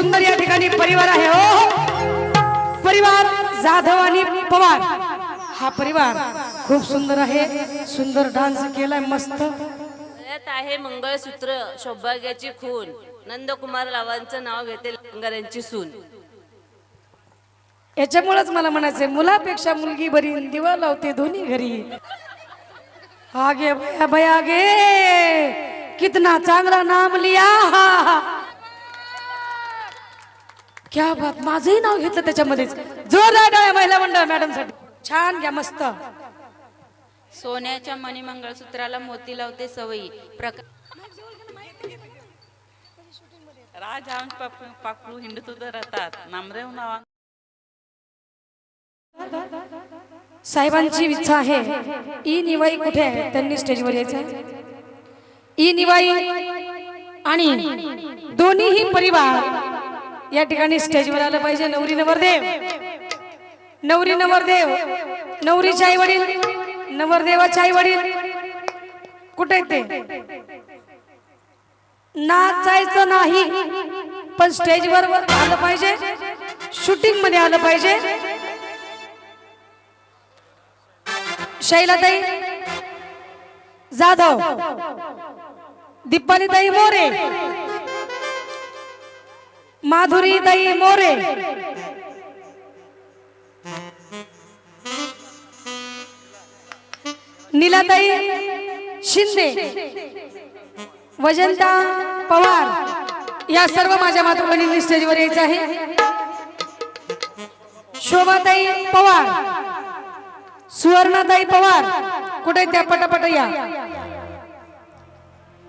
सुंदर या ठिकाणी परिवार आहे. हो परिवार जाधव आणि पवार. हा परिवार खूप सुंदर आहे. सुंदर डान्स केलाय मस्त. आहे मंगळसूत्र सौभाग्याची खून. नंदकुमार रावांचं नाव घेते लंगऱ्यांची सून. याच्यामुळेच मला म्हणायचंय मुलापेक्षा मुलगी बरी दिवा लावते दोन्ही घरी. आगे भया भया गे कितना चांगला नाम लिया. क्या बात माझंही नाव घेतलं त्याच्यामध्येच. जोरदार टाळ्या महिला मंडळ मॅडमसाठी छान घ्या मस्त. सोन्याच्या मणी मंगळसूत्राला मोती लावते सवयी. प्रका राजहंस पाप- पाखरू हिंडत उभं राहतात नामदेव नावा साहेबांची इच्छा आहे. ई निवाई कुठे आहे? त्यांनी स्टेजवर यायचं. ई निवाई आणि दोन्हीही परिवार या ठिकाणी स्टेजवर आलं पाहिजे. नवरी नवरदेव. नवरी नवरदेव. नवरीचे आई वडील. नवरदेवाचे आई वडील. कुठे ते? नाचायचं नाही पण स्टेजवर आलं पाहिजे. शूटिंगमध्ये आलं पाहिजे. शैलाताई. जाधव. दीपालीताई मोरे. माधुरीताई मोरे. नीलाताई शिंदे. वजंता पवार. या सर्व माझ्या मातृभगिनींनी स्टेजवर यायचं आहे. शोभाताई पवार. सुवर्णाताई पवार. कुठे त्या पटापट या?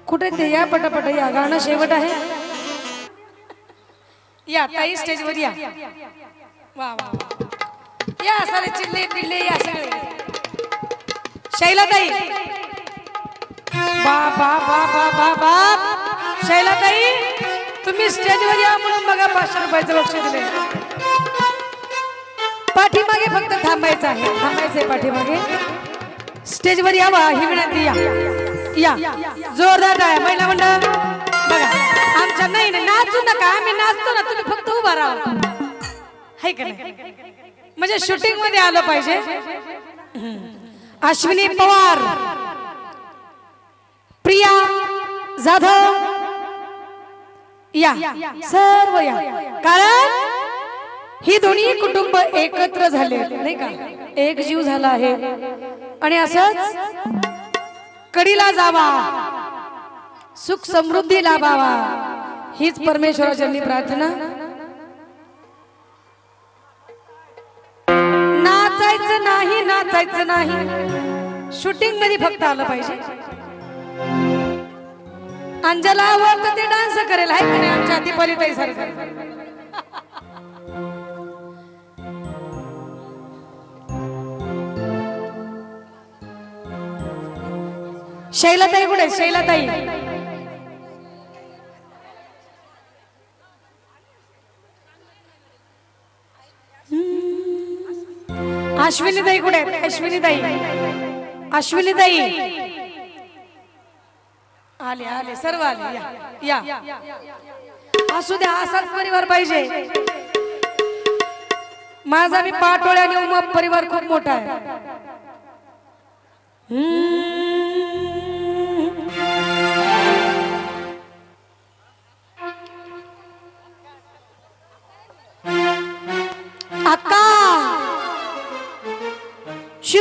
कुठे ते या पटापट या? गाणं शेवट आहे. या ताई स्टेजवर या वा वा या सारे चिल्ले पिल्ले या सगळे. शैलाताई. बा बा बा बा बा बा. शैलाताई तुम्ही स्टेजवर या म्हणून बघा पाचशे रुपयाचं लक्ष दिले पाठीमागे फक्त थांबायचं आहे. थांबायचंय पाठीमागे. स्टेजवर यावा ही विनंती या. या. जोरदार टाळ्या महिला मंडळ. बघा. आमच्या नाही नाही, नाचू नका आम्ही नाचतो ना तुम्ही फक्त उभा राहा. हाय का नाही? म्हणजे शूटिंगमध्ये आलं पाहिजे. अश्विनी पवार प्रिया जाधव या सर्व या. कारण ही दोन्ही कुटुंब एकत्र झाले नाही का? एक जीव झाला आहे. आणि असंच कडीला जावा. सुख समृद्धी लाभावा. हीच परमेश्वराच्यांनी प्रार्थना. नाचायचं नाही नाचायचं नाही. शूटिंगमध्ये फक्त आलं पाहिजे. अंजला आवडतं ते डान्स करेल. आहे का नाही आमच्या दीपालीताई सारखं? शैलाताई कुठे शैलताई. अश्विनीताई कुठे आहेत? अश्विनीताई. अश्विनीताई. आले आले सर्व आले. या या. असू द्या असाच परिवार पाहिजे. माझा मी पाटोळ्या आणि उमा परिवार खूप मोठा आहे.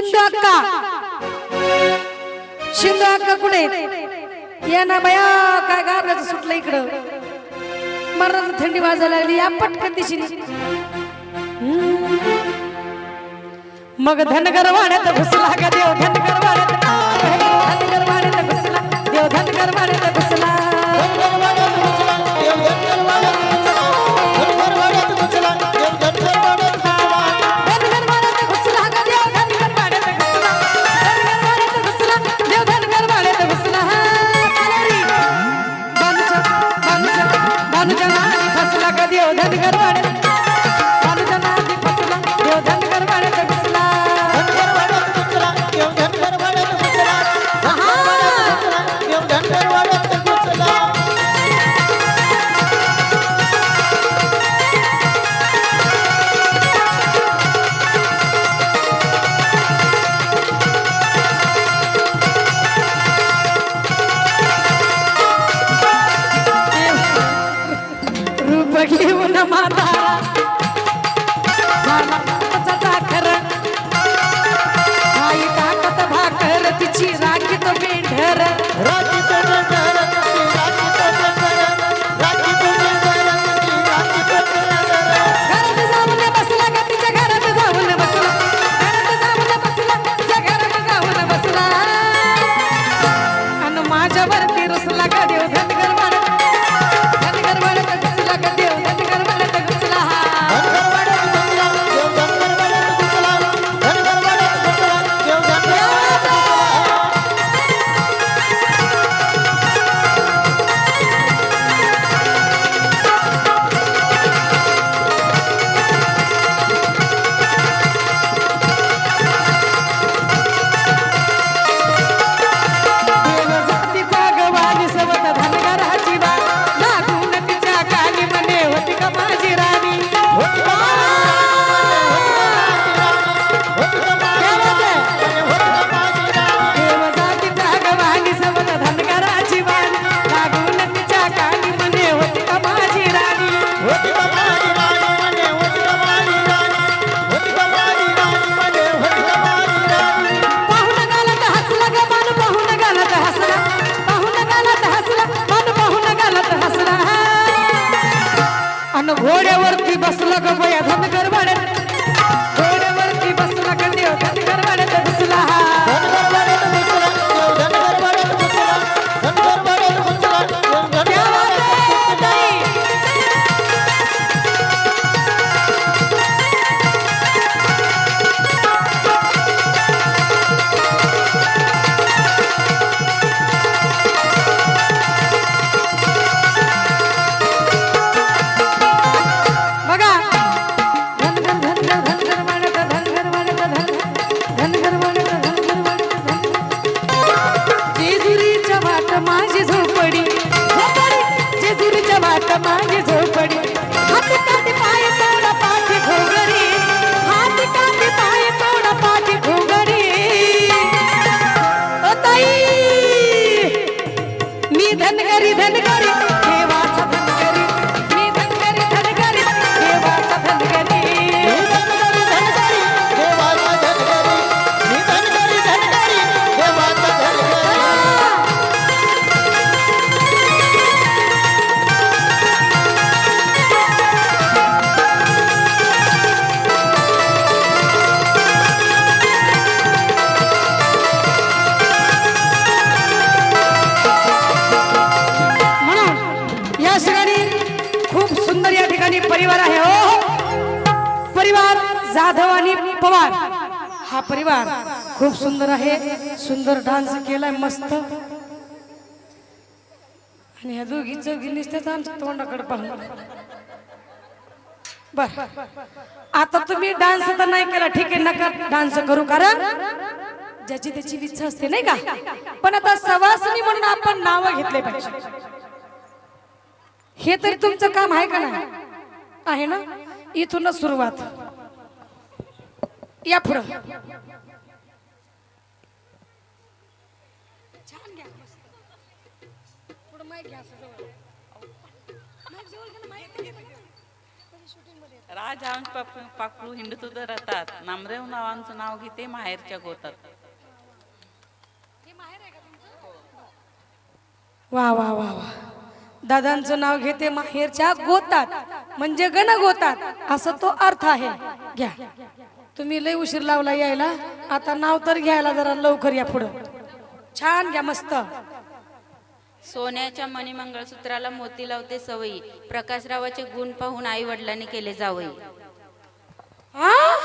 शिंदू अक्का शिंदू अक्का कुठे? आहेत? या ना बया काय गारल्याचं सुटलं इकडं? मरण थंडी वाजायला लागली या पटकन दिशेने. मग धनगर वाड्यात घुसला का देव धनगर वाड्यात. धनगर वाड्यात घुसला देव धनगर वाड्यात. बानुच्या बानुच्या नादी फसला का देव धनगर सुंदर या ठिकाणी परिवार आहे. हो, हो परिवार जाधव आणि पवार. हा परिवार खूप सुंदर आहे. सुंदर डान्स केलाय मस्त. आणि ह्या दोघी चौघी नुसत्याच आमच्या तोंडाकडे पाहून. बर. आता तुम्ही डान्स तर नाही केला ठीक आहे नका डान्स करू कारण ज्याची त्याची इच्छा असते नाही का? पण आता सवासनी म्हणून आपण नावं घेतले पाहिजे हे तरी तुमचं काम आहे का नाही? आहे ना? इथूनच सुरुवात. या पुढं. राजहंस पाप- पाखरू हिंडतुद राहतात नामदेव नावांचं नाव घेते माहेरच्या गोतात. वा वा वा वा. दादांचं नाव घेते माहेरच्या गोतात. म्हणजे गण गोतात असा तो अर्थ आहे. घ्या. तुम्ही लय उशीर लावला यायला. आता नाव तर घ्यायला जरा लवकर या पुढं. छान घ्या मस्त. सोन्याच्या मणी मंगळसूत्राला मोती लावते सवयी प्रकाशरावाचे गुण पाहून आई वडिलांनी केले जावई. हा?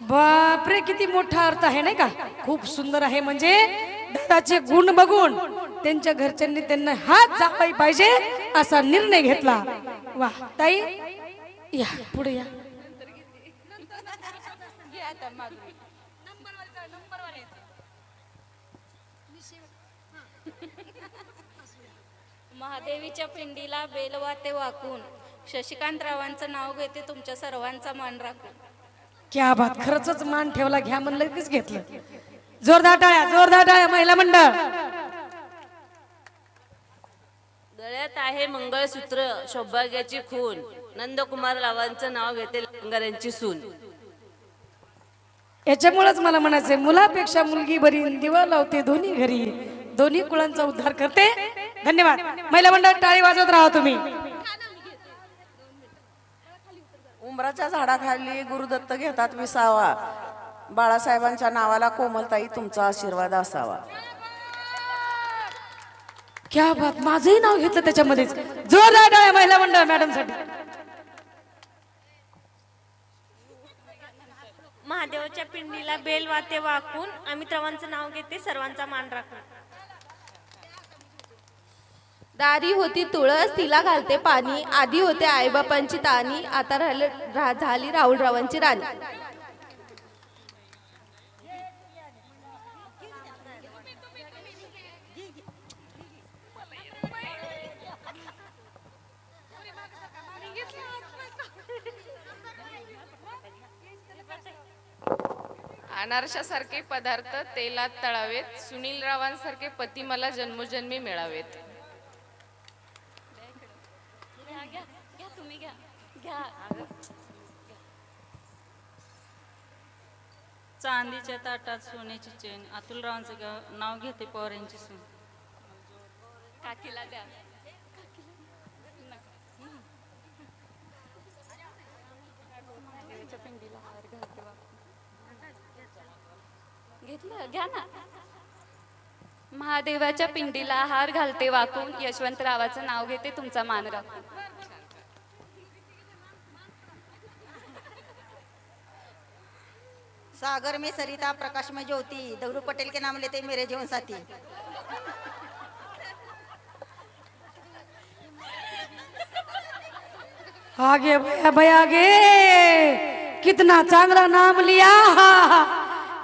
बापरे किती मोठा अर्थ आहे नाही का? खूप सुंदर आहे. म्हणजे दादाचे गुण बघून त्यांच्या घरच्यांनी त्यांना हात जावाई पाहिजे असा निर्णय घेतला. वा ताई या पुढे या. महादेवीच्या पिंडीला बेलवाते वाकून. शशिकांतरावांचं नाव घेते तुमच्या सर्वांचा मान राखून. क्या बात खरंच मान ठेवला घ्या म्हणलं घेतलं. जोरदार टाळ्या जोरदार टाळ्या महिला मंडळ. गळ्यात आहे मंगळसूत्र सौभाग्याची खून. नंदकुमार रावांचं नाव घेते लंगऱ्यांची सून. याच्यामुळेच मला म्हणायचंय मुलापेक्षा मुलगी बरी दिवा लावते दोन्ही घरी. दोन्ही कुळांचा उद्धार करते. धन्यवाद. महिला मंडळ टाळी वाजवत राहा तुम्ही. उंबराच्या झाडाखाली गुरुदत्त घेतात विसावा. बाळासाहेबांच्या नावाला कोमलताई तुमचा आशीर्वाद असावा. क्या बात माझंही नाव घेतलं त्याच्यामध्येच. जोरदार टाळ्या महिला मंडळ मॅडमसाठी महादेवाच्या पिंडीला बेल वाते वाकून अमित रावांचं नाव घेते सर्वांचा मान राखून. दारी होती तुळस तिला घालते पाणी आधी होते आईबापांची तानी आता राहिलं रा- झाली राहुलरावांची राणी. अनारशासारखे पदार्थ तेलात तळावेत. सुनील रावांसारखे पती मला जन्मोजन्मी मिळावेत. चांदीच्या ताटात सोन्याची चेन. अतुलरावांचं गाव नाव घेते पवारांची सून. काकीला द्या. घेतलं घ्या ना. महादेवाच्या पिंडीला हार घालते वाकून यशवंतरावाचं नाव घेते तुमचा मान राखून सागर में सरिता प्रकाश में ज्योति दगड़ू पटेल के नाम लेते मेरे जीवन साथी। आगे भैया भैया आगे। कितना चांगला नाम लिया।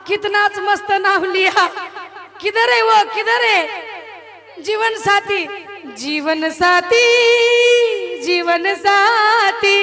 कितनाच मस्त नाव लिया किधर आहे व? किधर है जीवन साथी. जीवन साथी जीवन साथी.